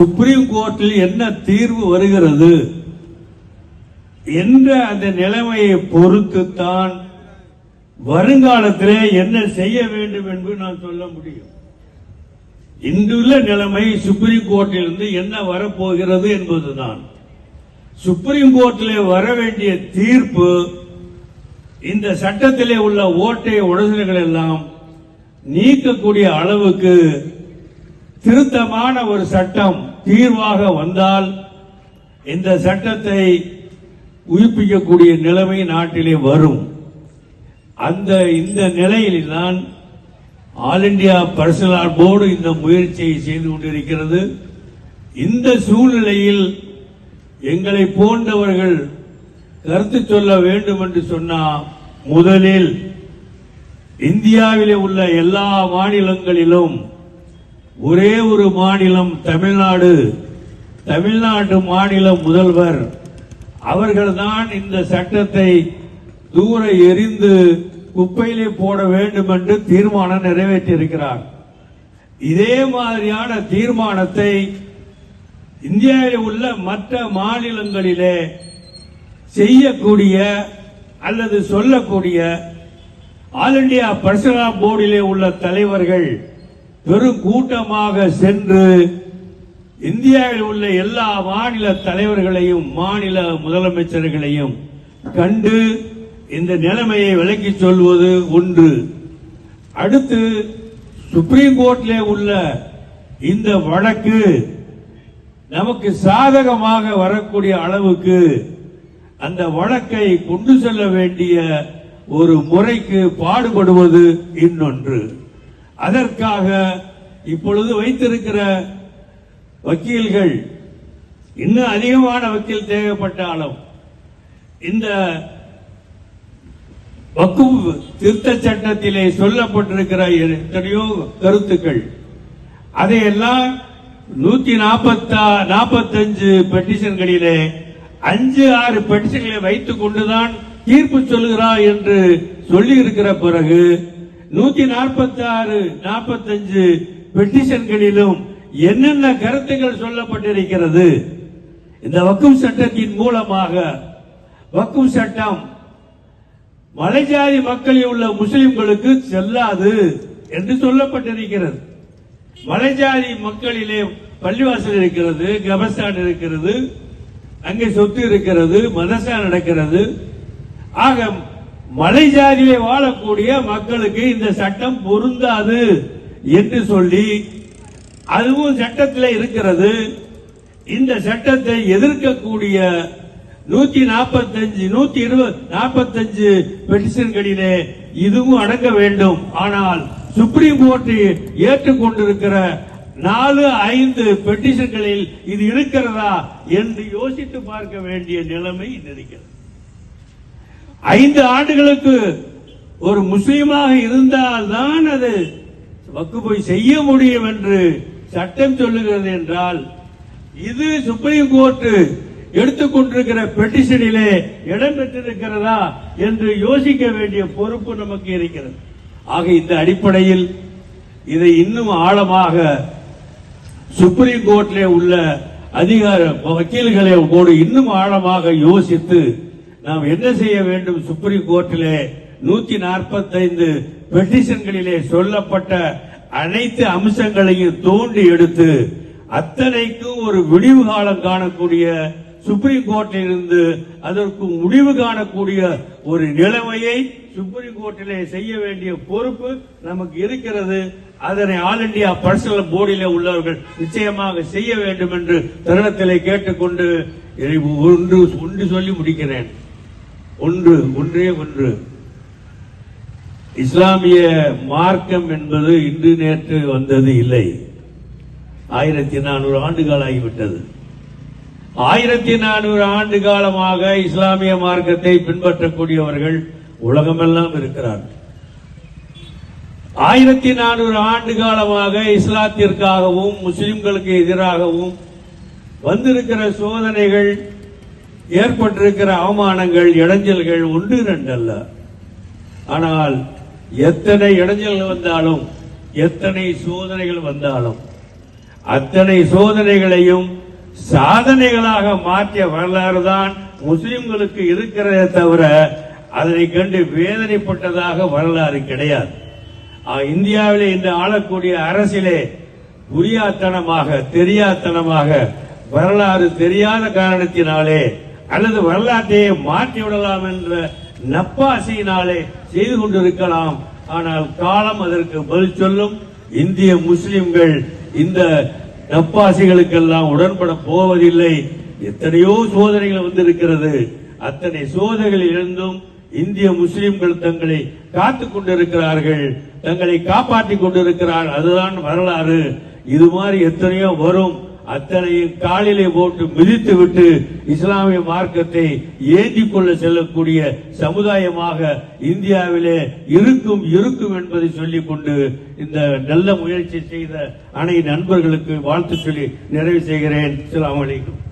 Supreme கோர்ட்டில் என்ன தீர்வு வருகிறது? என்ற அந்த நிலைமையை பொறுத்துத்தான் வருங்காலத்திலே என்ன செய்ய வேண்டும் என்று நான் சொல்ல முடியும். இன்றுள்ள நிலைமை சுப்ரீம் கோர்ட்டிலிருந்து என்ன வரப்போகிறது என்பதுதான். சுப்ரீம் கோர்ட்டிலே வர வேண்டிய தீர்ப்பு இந்த சட்டத்திலே உள்ள ஓட்டை உடசல்கள் எல்லாம் நீக்கக்கூடிய அளவுக்கு திருத்தமான ஒரு சட்டம் தீர்வாக வந்தால் இந்த சட்டத்தை உயிர்ப்பிக்கக்கூடிய நிலைமை நாட்டிலே வரும். அந்த இந்த நிலையில்தான் ஆல் இந்தியா பர்சனல் போர்டு இந்த முயற்சியை செய்து கொண்டிருக்கிறது. இந்த சூழ்நிலையில் எங்களை போன்றவர்கள் கருத்து சொல்ல வேண்டும் என்று சொன்னால் முதலில் இந்தியாவிலே உள்ள எல்லா மாநிலங்களிலும் ஒரே ஒரு மாநிலம் தமிழ்நாடு தமிழ்நாடு மாநில முதல்வர். அவர்கள்தான் இந்த சட்டத்தை தூர எரிந்து குப்பையிலே போட வேண்டும் என்று தீர்மானம் நிறைவேற்றியிருக்கிறார். இதே மாதிரியான தீர்மானத்தை இந்தியாவில் உள்ள மற்ற மாநிலங்களிலே செய்யக்கூடிய அல்லது சொல்லக்கூடிய ஆல் இந்தியா பர்சனல் போர்டிலே உள்ள தலைவர்கள் பெரும் கூட்டமாக சென்று இந்தியாவில் உள்ள எல்லா மாநில தலைவர்களையும் மாநில முதலமைச்சர்களையும் கண்டு இந்த நிலைமையை விளக்கி சொல்வது ஒன்று. அடுத்து சுப்ரீம் கோர்ட்டில் உள்ள இந்த வழக்கு நமக்கு சாதகமாக வரக்கூடிய அளவுக்கு அந்த வழக்கை கொண்டு செல்ல வேண்டிய ஒரு முறைக்கு பாடுபடுவது இன்னொன்று. அதற்காக இப்பொழுது வைத்திருக்கிற வக்கீல்கள் இன்னும் அதிகமான வக்கீல் தேவைப்பட்டாலும் இந்த வக்குப் திருத்த சட்டத்திலே சொல்லப்பட்டிருக்கிற எத்தனையோ கருத்துக்கள் அதையெல்லாம் நூத்தி நாற்பத்தா நாற்பத்தஞ்சு பெட்டிஷன்களிலே அஞ்சு ஆறு பெட்டிஷன்களை வைத்துக் கொண்டுதான் தீர்ப்பு சொல்லுகிறார் என்று சொல்லி இருக்கிற பிறகு நூத்தி நாற்பத்தி ஆறு நாற்பத்தஞ்சு பெட்டிஷன்களிலும் என்னென்ன கருத்துக்கள் சொல்லப்பட்டிருக்கிறது? இந்த வக்கும் சட்டத்தின் மூலமாக வக்கும் சட்டம் மலைஜாதி மக்களில் உள்ள முஸ்லிம்களுக்கு செல்லாது என்று சொல்லப்பட்டிருக்கிறது. மலைஜாதி மக்களிலே பள்ளிவாசல் இருக்கிறது கபஸ்தான் இருக்கிறது அங்கே சொத்து இருக்கிறது மதசா நடக்கிறது. ஆக மலை ஜாதியிலே வாழக்கூடிய மக்களுக்கு இந்த சட்டம் பொருந்தாது என்று சொல்லி அதுவும் சட்டத்தில் இருக்கிறது. இந்த சட்டத்தை எதிர்க்கக்கூடிய நூத்தி நாற்பத்தஞ்சு நூத்தி இருபது நாற்பத்தஞ்சு பெட்டிஷன்களிலே இதுவும் அடங்க வேண்டும். ஆனால் சுப்ரீம் கோர்ட் ஏற்றுக்கொண்டிருக்கிற நாலு ஐந்து பெட்டிஷன்களில் இது இருக்கிறதா என்று யோசித்து பார்க்க வேண்டிய நிலைமை இருக்கிறது ஐந்து ஆண்டுகளுக்கு ஒரு முஸ்லீமாக இருந்தால்தான் அது வக்குப்பை செய்ய முடியும் என்று சட்டம் சொல்லுகிறது என்றால் இது சுப்ரீம் கோர்ட் எடுத்துக்கொண்டிருக்கிற பெட்டிஷனிலே இடம் பெற்றிருக்கிறதா என்று யோசிக்க வேண்டிய பொறுப்பு நமக்கு இருக்கிறது. ஆக இந்த அடிப்படையில் இதை இன்னும் ஆழமாக சுப்ரீம் கோர்ட்டிலே உள்ள அதிகார வக்கீல்களை கூட இன்னும் ஆழமாக யோசித்து நாம் என்ன செய்ய வேண்டும்? சுப்ரீம் கோர்ட்டிலே நூத்தி நாற்பத்தைந்து பெட்டிஷன்களிலே சொல்லப்பட்ட அனைத்து அம்சங்களையும் தோண்டி எடுத்து அத்தனைக்கும் ஒரு விடிவு காலம் காணக்கூடிய சுப்ரீம் கோர்ட்டில் இருந்து அதற்கு முடிவு காணக்கூடிய ஒரு நிலைமையை சுப்ரீம் கோர்ட்டிலே செய்ய வேண்டிய பொறுப்பு நமக்கு இருக்கிறது. அதனை ஆல் இந்தியா பர்சனல் போர்டிலே உள்ளவர்கள் நிச்சயமாக செய்ய வேண்டும் என்று தருணத்திலே கேட்டுக்கொண்டு ஒன்று ஒன்று சொல்லி முடிக்கிறேன். ஒன்று ஒன்றே ஒன்று. இஸ்லாமிய மார்க்கம் என்பது இன்று நேற்று வந்தது இல்லை. ஆயிரத்தி நானூறு ஆண்டுகள் ஆகிவிட்டது ஆயிரத்தி நானூறு ஆண்டு காலமாக இஸ்லாமிய மார்க்கத்தை பின்பற்றக்கூடியவர்கள் உலகமெல்லாம் இருக்கிறார்கள். ஆயிரத்தி நானூறு ஆண்டு காலமாக இஸ்லாத்திற்காகவும் முஸ்லிம்களுக்கு எதிராகவும் வந்திருக்கிற சோதனைகள் ஏற்பட்டிருக்கிற அவமானங்கள் இடைஞ்சல்கள் ஒன்று ரெண்டு அல்ல. ஆனால் எத்தனை இடைஞ்சல்கள் வந்தாலும் எத்தனை சோதனைகள் வந்தாலும் அத்தனை சோதனைகளையும் சாதனைகளாக மாற்றிய வரலாறு தான் முஸ்லிம்களுக்கு இருக்கிறதே தவிர அதனை கண்டு வேதனைப்பட்டதாக வரலாறு கிடையாது. இந்தியாவிலே இன்று ஆளக்கூடிய அரசிலே புரியாத்தனமாக தெரியாத்தனமாக வரலாறு தெரியாத காரணத்தினாலே அல்லது வரலாற்றையே மாற்றி விடலாம் என்ற நப்பாசையினாலே செய்து கொண்டிருக்கலாம். ஆனால் காலம் அதற்கு பதில் சொல்லும். இந்திய முஸ்லிம்கள் இந்த நப்பாசிகளுக்கெல்லாம் உடன்பட போவதில்லை. எத்தனையோ சோதனைகள் வந்திருக்கிறது. அத்தனை சோதனைகளில் இருந்தும் இந்திய முஸ்லிம்கள் தங்களை காத்து கொண்டிருக்கிறார்கள். தங்களை காப்பாற்றிக் கொண்டிருக்கிறார். அதுதான் வரலாறு. இது மாதிரி எத்தனையோ வரும். அத்தனையும் காலிலே போட்டு மிதித்து விட்டு இஸ்லாமிய மார்க்கத்தை ஏந்திக் கொள்ள செல்லக்கூடிய சமுதாயமாக இந்தியாவிலே இருக்கும் இருக்கும் என்பதை சொல்லிக் கொண்டு இந்த நல்ல முயற்சி செய்த அனை நண்பர்களுக்கு வாழ்த்து சொல்லி நிறைவு செய்கிறேன். அஸ்லாம் வலைக்கும்